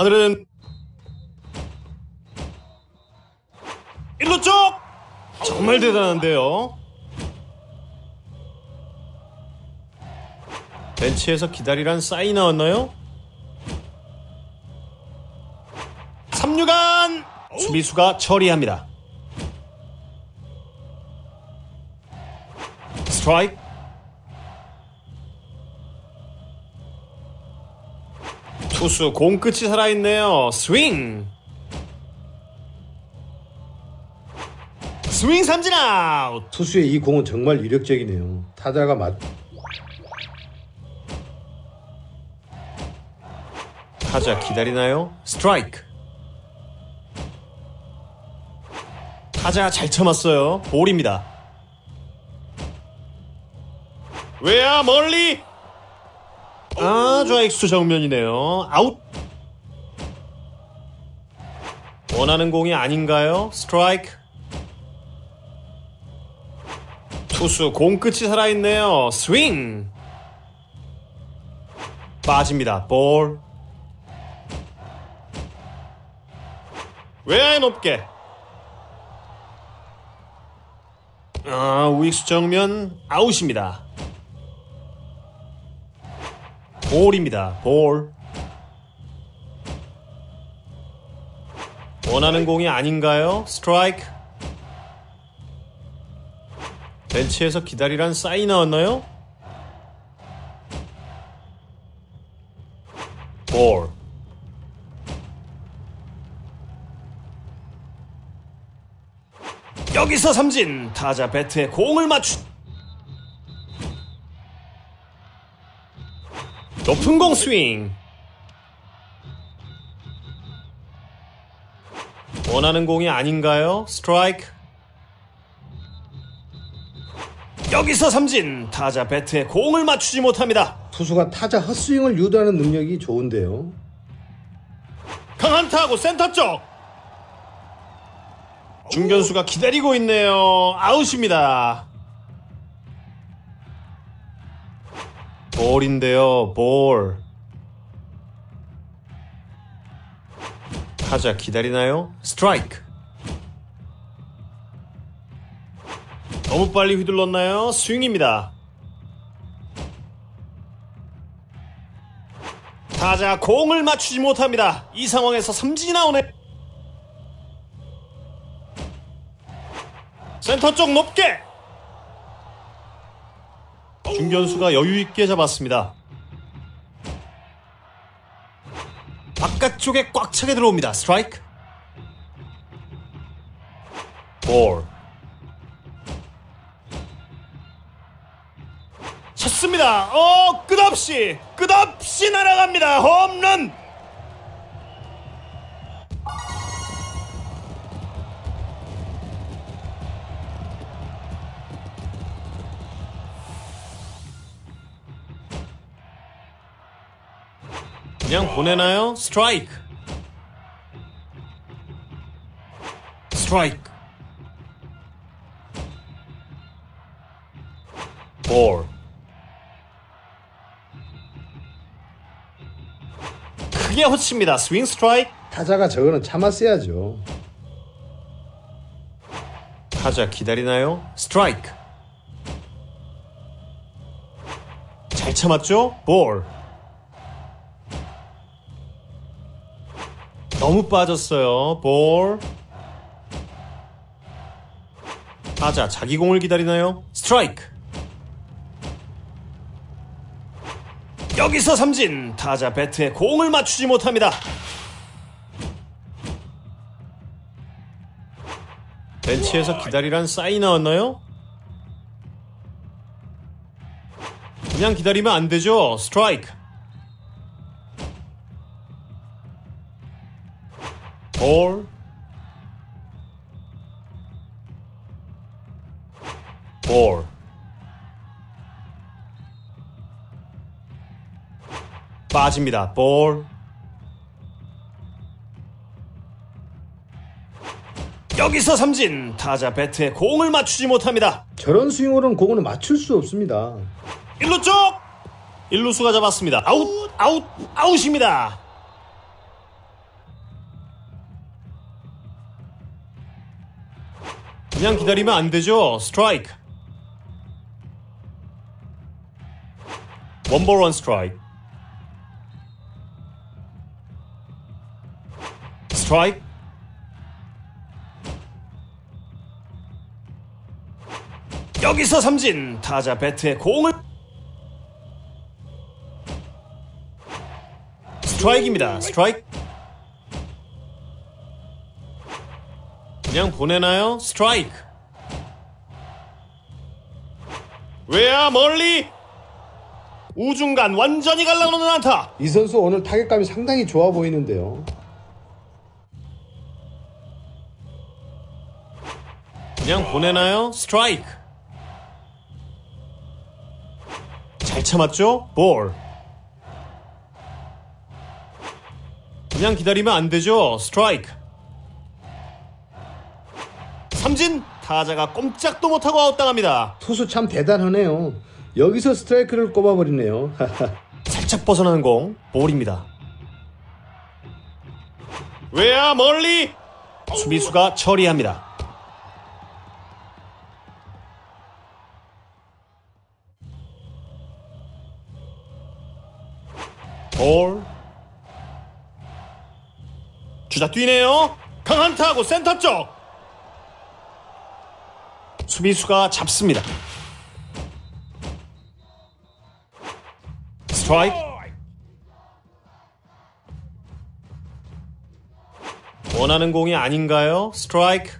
하늘은 일루 쪽 정말 대단한데요. 벤치에서 기다리란 사인 나왔나요? 3루간 수비수가 처리합니다. 스트라이크 투수 공 끝이 살아있네요. 스윙 스윙 삼진 아웃 투수의 이 공은 정말 위력적이네요. 타자가 맞 타자 기다리나요? 스트라이크 타자 잘 참았어요. 볼입니다. 왜야 멀리 아 좌익수 정면이네요. 아웃 원하는 공이 아닌가요? 스트라이크 투수 공 끝이 살아있네요. 스윙 빠집니다. 볼 외야에 높게 아 우익수 정면 아웃입니다 볼입니다 볼 원하는 공이 아닌가요? 스트라이크 벤치에서 기다리란 사인 나왔나요? 볼 여기서 삼진 타자 배트에 공을 맞추 높은 공 스윙. 원하는 공이 아닌가요? 스트라이크. 여기서 삼진. 타자 배트에 공을 맞추지 못합니다. 투수가 타자 헛스윙을 유도하는 능력이 좋은데요. 강한 타구 센터 쪽. 중견수가 기다리고 있네요. 아웃입니다 볼인데요 볼 타자 기다리나요? 스트라이크 너무 빨리 휘둘렀나요? 스윙입니다 타자 공을 맞추지 못합니다. 이 상황에서 삼진이 나오네. 센터 쪽 높게. 중견수가 여유 있게 잡았습니다. 바깥쪽에 꽉 차게 들어옵니다. 스트라이크. 볼. 쳤습니다. 어, 끝없이, 끝없이 날아갑니다. 홈런. 그냥 보내나요? 스트라이크. 스트라이크. 볼. 크게 허칩니다. 스윙 스트라이크. 타자가 저거는 참았어야죠. 타자 기다리나요? 스트라이크. 잘 참았죠? 볼. 너무 빠졌어요. 볼. 타자 자기 공을 기다리나요? 스트라이크. 여기서 삼진. 타자 배트에 공을 맞추지 못합니다. 벤치에서 기다리란 사인 나왔나요? 그냥 기다리면 안 되죠. 스트라이크. 볼. 볼. 빠집니다. 볼. 여기서 삼진. 타자 배트에 공을 맞추지 못합니다. 저런 스윙으로는 공을 맞출 수 없습니다. 일루 쪽. 일루수가 잡았습니다. 아웃, 아웃, 아웃입니다. 그냥 기다리면 안 되죠. 스트라이크. 원볼 원 스트라이크. 스트라이크. 여기서 삼진 타자 배트에 공을 스트라이크입니다. 스트라이크. 그냥 보내나요? 스트라이크. 왜야 멀리 우중간 완전히 갈라놓는 안타. 이 선수 오늘 타격감이 상당히 좋아 보이는데요. 그냥 보내나요? 스트라이크. 잘 참았죠? 볼. 그냥 기다리면 안 되죠? 스트라이크. 삼진 타자가 꼼짝도 못하고 아웃당합니다. 투수 참 대단하네요. 여기서 스트라이크를 꼽아버리네요. 살짝 벗어나는 공 볼입니다. 왜야 멀리 수비수가 처리합니다. 볼 주자 뛰네요. 강한 타고 센터 쪽 수비수가 잡습니다. 스트라이크 원하는 공이 아닌가요? 스트라이크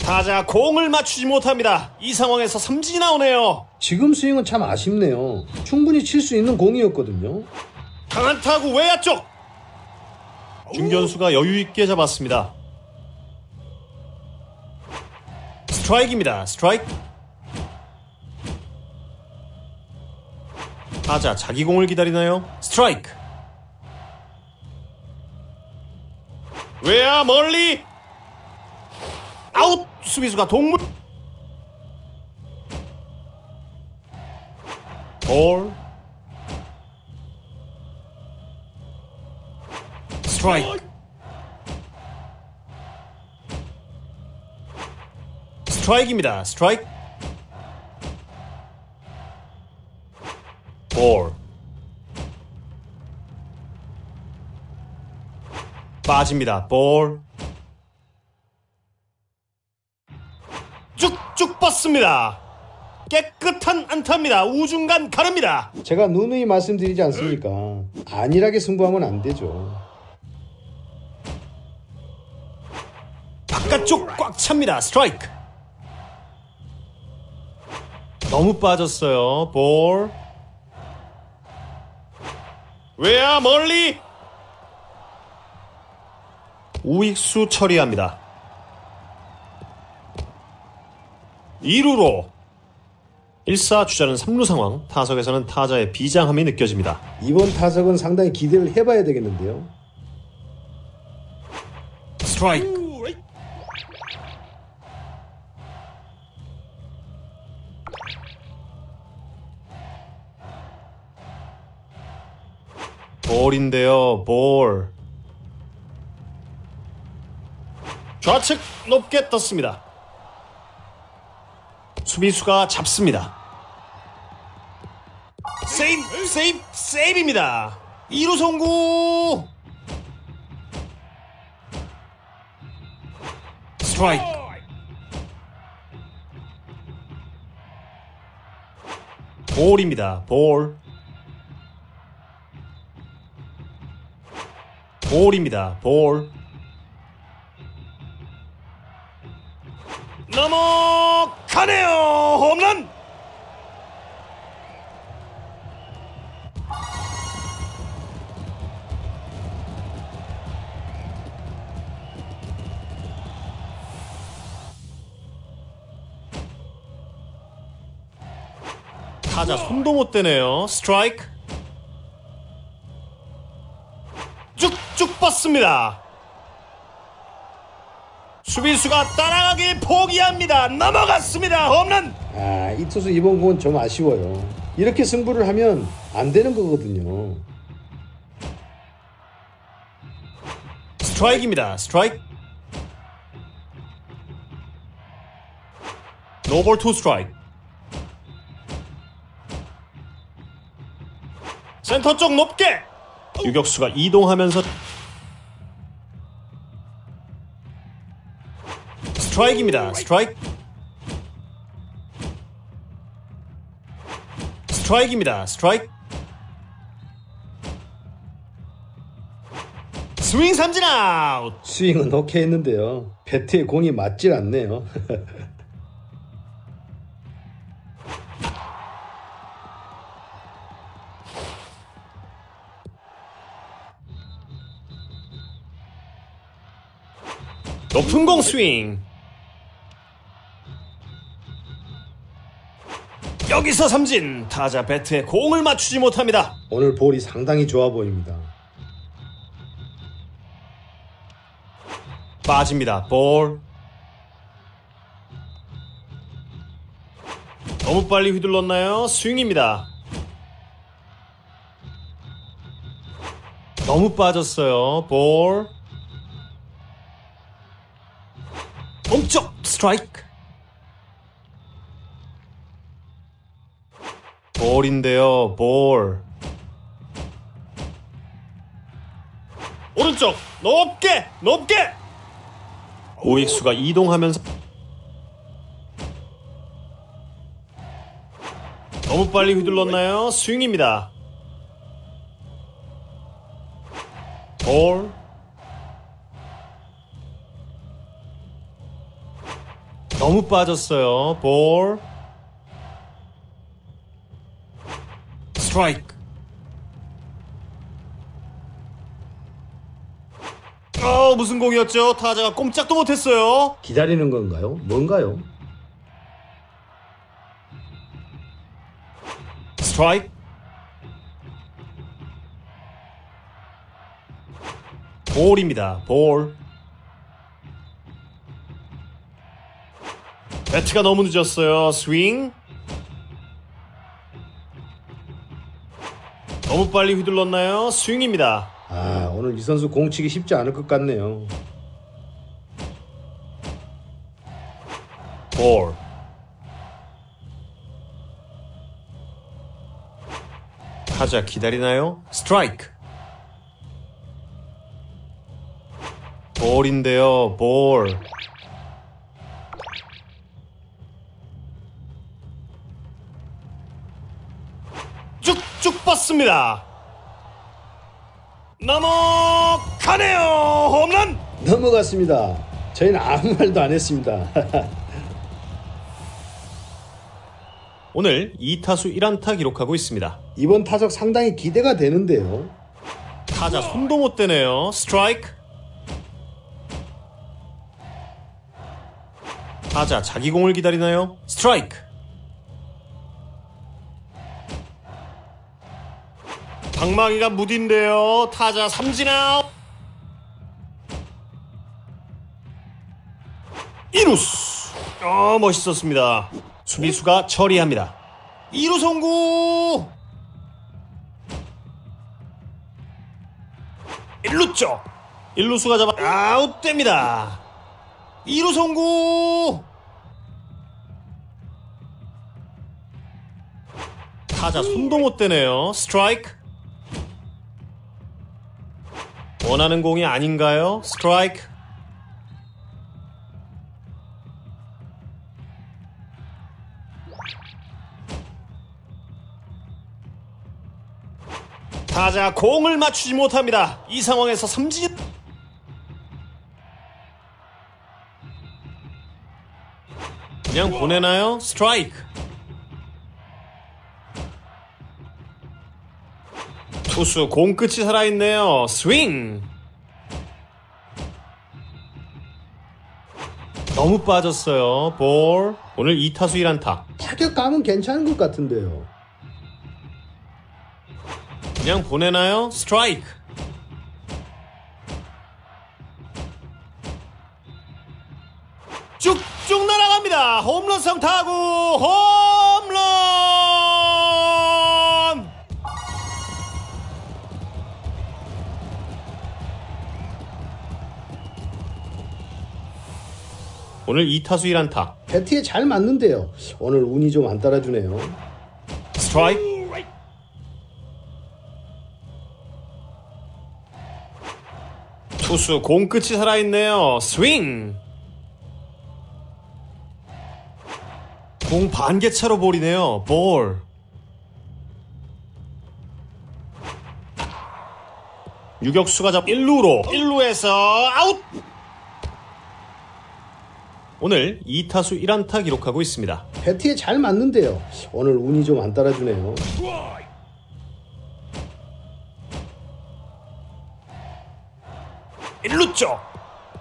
타자 공을 맞추지 못합니다. 이 상황에서 삼진이 나오네요. 지금 스윙은 참 아쉽네요. 충분히 칠 수 있는 공이었거든요. 강한 타구 외야 쪽 중견수가 여유 있게 잡았습니다. 스트라이크입니다. 스트라이크. 타자 자기 공을 기다리나요? 스트라이크. 왜야 멀리. 아웃! 수비수가 동물. 볼. 스트라이크 스트라이크입니다. 스트라이크 볼 빠집니다. 볼 쭉쭉 뻗습니다. 깨끗한 안타입니다. 우중간 가릅니다. 제가 누누이 말씀드리지 않습니까? 안일하게 승부하면 안 되죠. 바깥쪽 꽉 찹니다. 스트라이크. 너무 빠졌어요. 볼. 왜야 멀리? 우익수 처리합니다. 2루로 1사 주자는 3루 상황 타석에서는 타자의 비장함이 느껴집니다. 이번 타석은 상당히 기대를 해봐야 되겠는데요. 스트라이크 볼인데요 볼. 좌측 높게 떴습니다. 수비수가 잡습니다. 세이브 세이브 세이브입니다. 2루 송구! 스트라이크. 볼입니다 볼 볼입니다 볼 넘어가네요 홈런 타자 손도 못 대네요. 스트라이크. 뻗습니다. 수비수가 따라가기 포기합니다. 넘어갔습니다. 홈런. 아, 이 투수 이번 공 좀 아쉬워요. 이렇게 승부를 하면 안 되는 거거든요. 스트라이크입니다. 스트라이크. 노볼 투 스트라이크. 센터 쪽 높게. 유격수가 이동하면서 스트라이크입니다. 스트라이크. 스트라이크입니다. 스트라이크. 스윙 삼진 아웃. 스윙은 오케이 했는데요. 배트에 공이 맞질 않네요. 높은 공 스윙. 여기서 삼진. 타자 배트에 공을 맞추지 못합니다. 오늘 볼이 상당히 좋아 보입니다. 빠집니다. 볼. 너무 빨리 휘둘렀나요? 스윙입니다. 너무 빠졌어요. 볼. 멈쩍 스트라이크. 볼인데요. 볼. 오른쪽 높게 높게 오익수가 이동하면서 너무 빨리 휘둘렀나요? 스윙입니다. 볼. 너무 빠졌어요. 볼. 스트라이크. 어, 무슨 공이었죠? 타자가 꼼짝도 못했어요. 기다리는 건가요? 뭔가요? 스트라이크. 볼입니다. 볼. 배트가 너무 늦었어요. 스윙. 너무 빨리 휘둘렀나요? 스윙입니다. 아, 오늘 이 선수 공 치기 쉽지 않을 것 같네요. 볼. 타자 기다리나요? 스트라이크. 볼인데요, 볼. 쭉쭉 뻗습니다. 넘어가네요, 홈런! 넘어갔습니다. 저희는 아무 말도 안 했습니다. 오늘 2타수 1안타 기록하고 있습니다. 이번 타석 상당히 기대가 되는데요. 타자 손도 못 대네요. 스트라이크. 타자 자기 공을 기다리나요? 스트라이크. 방망이가 무딘데요. 타자 삼진 아웃. 이루스. 어 멋있었습니다. 수비수가 처리합니다. 이루 송구. 일루 쪽. 일루수가 잡아 아웃됩니다. 이루 송구. 타자 손도 못 대네요. 스트라이크. 원하는 공이 아닌가요? 스트라이크. 타자 공을 맞추지 못합니다. 이 상황에서 삼진. 그냥 보내나요? 스트라이크. 투수 공 끝이 살아있네요. 스윙. 너무 빠졌어요. 볼. 오늘 2타수 1안타. 타격감은 괜찮은 것 같은데요. 그냥 보내나요? 스트라이크. 쭉쭉 날아갑니다. 홈런성 타구 홈 오늘 2타수 1안타. 배트에 잘 맞는데요. 오늘 운이 좀 안 따라주네요. 스트라이크. 투수 공 끝이 살아있네요. 스윙. 공 반개차로 볼이네요. 볼. 유격수가 잡 1루로 1루에서 아웃. 오늘 2타수 1안타 기록하고 있습니다. 배트에 잘 맞는데요. 오늘 운이 좀 안 따라주네요. 일루 쪽.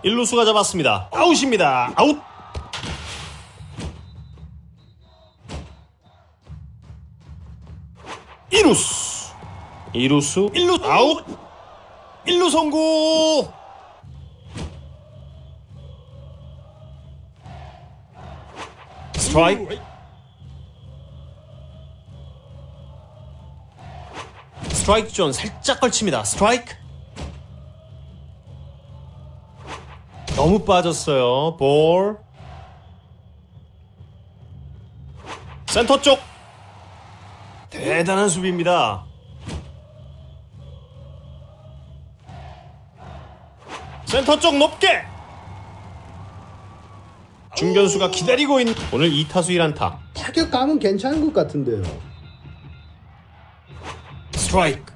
1루수가 잡았습니다. 아웃입니다. 아웃. 이루수 이루수 1루 아웃. 1루 성구. 스트라이크. 스트라이크 존 살짝 걸칩니다. 스트라이크. 너무 빠졌어요. 볼. 센터 쪽. 대단한 수비입니다. 센터 쪽 높게. 중견수가 기다리고 있는 오늘 2타수 1안타. 타격감은 괜찮은 것 같은데요. 스트라이크.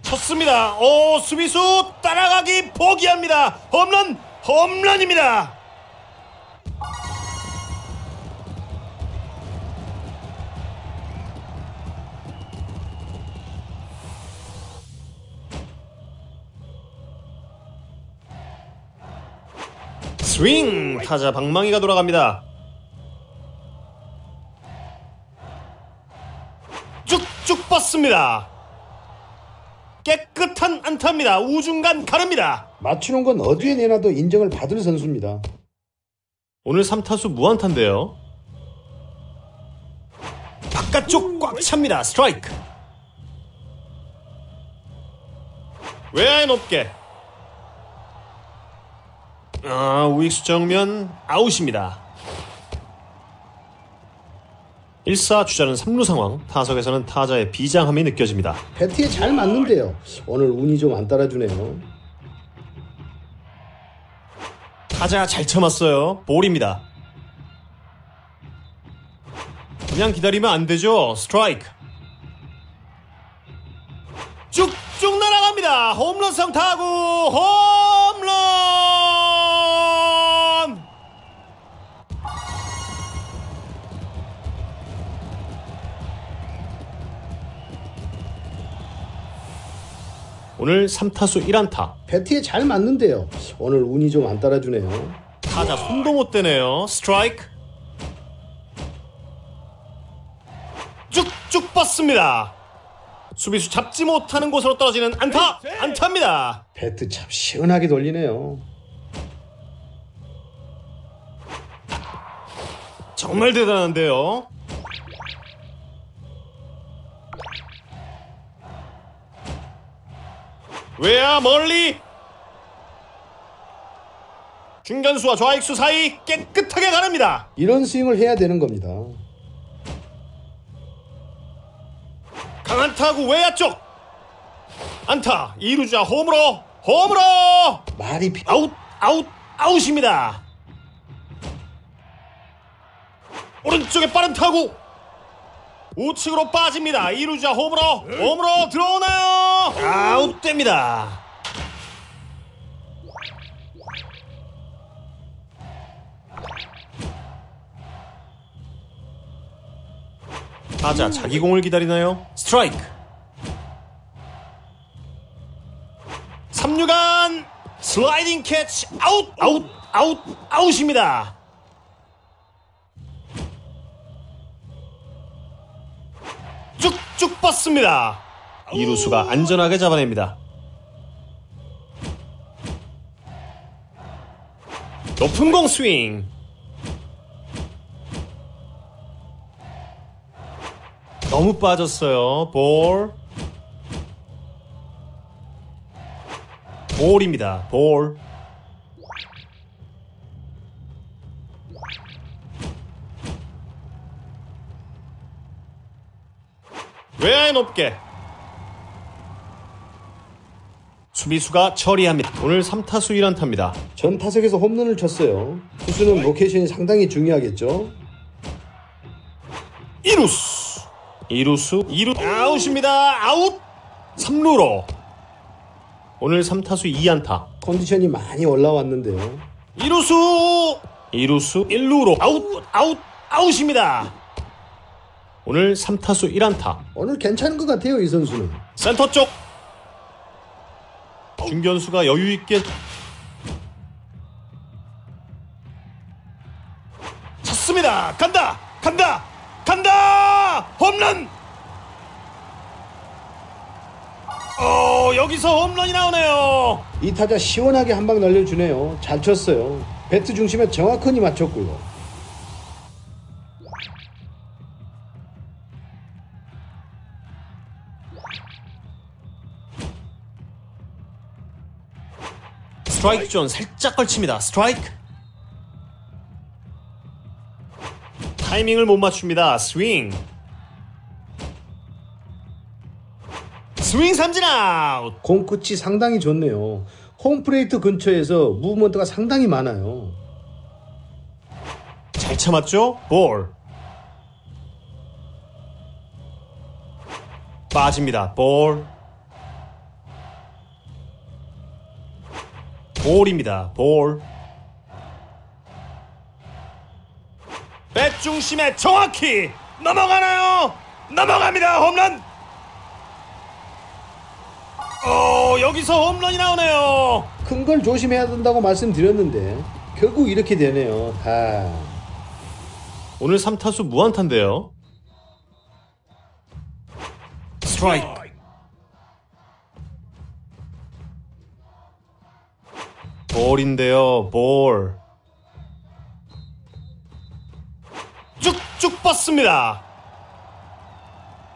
쳤습니다. 오 수비수 따라가기 포기합니다. 홈런 홈런입니다. 스윙 타자 방망이가 돌아갑니다. 쭉쭉 뻗습니다. 깨끗한 안타입니다. 우중간 가릅니다. 맞추는 건 어디에 내놔도 인정을 받을 선수입니다. 오늘 3타수 무안타인데요. 바깥쪽 꽉 찹니다. 스트라이크. 외야에 높게. 아, 우익수 정면 아웃입니다. 1사 주자는 3루 상황. 타석에서는 타자의 비장함이 느껴집니다. 배트에 잘 맞는데요. 오늘 운이 좀 안 따라주네요. 타자 잘 참았어요. 볼입니다. 그냥 기다리면 안 되죠. 스트라이크. 쭉쭉 날아갑니다. 홈런성 타구 홈런. 오늘 3타수 1안타. 배트에 잘 맞는데요. 오늘 운이 좀 안 따라주네요. 타자 손도 못 대네요. 스트라이크. 쭉쭉 뻗습니다. 수비수 잡지 못하는 곳으로 떨어지는 안타. 안타입니다. 배트 참 시원하게 돌리네요. 정말 대단한데요. 외야 멀리 중견수와 좌익수 사이 깨끗하게 가릅니다. 이런 스윙을 해야 되는 겁니다. 강한 타구 외야 쪽 안타 이루자 홈으로 홈으로 말이 피... 아웃 아웃 아웃입니다. 오른쪽에 빠른 타구 우측으로 빠집니다. 이루자 홈으로 홈으로 들어오나요? 아웃됩니다. 타자 자기 공을 기다리나요? 스트라이크. 3루간 슬라이딩 캐치 아웃 아웃 아웃 아웃입니다. 쭉쭉 뻗습니다. 이루수가 안전하게 잡아냅니다. 높은 공 스윙. 너무 빠졌어요. 볼. 볼입니다. 볼. 외야에 높게 수비수가 처리합니다. 오늘 3타수 1안타입니다. 전 타석에서 홈런을 쳤어요. 투수는 로케이션이 상당히 중요하겠죠. 1루수 2루수 2루 아웃입니다. 아웃 3루로 오늘 3타수 2안타 컨디션이 많이 올라왔는데요. 2루수 2루수 1루로 아웃 아웃 아웃입니다. 오늘 3타수 1안타 오늘 괜찮은 것 같아요, 이 선수는. 센터 쪽 중견수가 여유 있게 찼습니다. 간다. 간다. 간다. 홈런. 어, 여기서 홈런이 나오네요. 이 타자 시원하게 한 방 날려주네요. 잘 쳤어요. 배트 중심에 정확하니 맞췄고요. 스트라이크 존 살짝 걸칩니다. 스트라이크. 타이밍을 못 맞춥니다. 스윙. 스윙 삼진 아웃. 공 끝이 상당히 좋네요. 홈플레이트 근처에서 무브먼트가 상당히 많아요. 잘 참았죠? 볼. 빠집니다. 볼. 볼입니다. 볼. 배 중심에 정확히 넘어가나요? 넘어갑니다. 홈런. 어, 여기서 홈런이 나오네요. 큰 걸 조심해야 된다고 말씀드렸는데 결국 이렇게 되네요. 다. 오늘 3타수 무안타인데요. 스트라이크. 볼인데요. 볼. 쭉쭉 뻗습니다.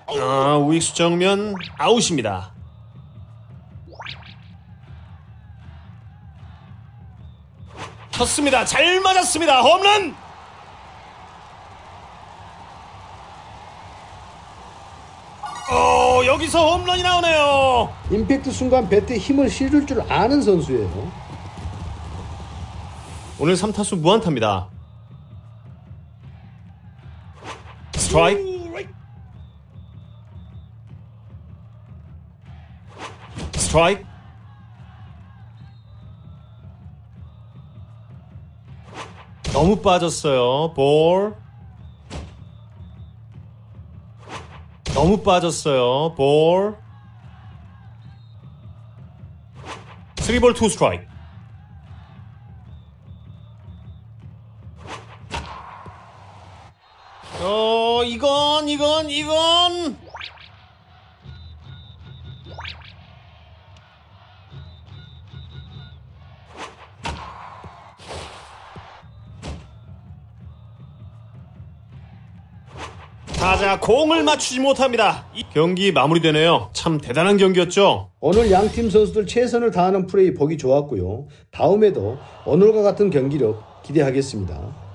아, 우익수 정면 아웃입니다. 쳤습니다. 잘 맞았습니다. 홈런! 어, 여기서 홈런이 나오네요. 임팩트 순간 배트에 힘을 실을 줄 아는 선수예요. 오늘 3타수 무안타입니다. 스트라이크. 스트라이크. 너무 빠졌어요. 볼. 너무 빠졌어요. 볼. 3볼 2 스트라이크. 이건, 이건, 이건. 타자 공을 맞추지 못합니다. 이 경기 마무리되네요. 참 대단한 경기였죠. 오늘 양 팀 선수들 최선을 다하는 플레이 보기 좋았고요. 다음에도 오늘과 같은 경기력 기대하겠습니다.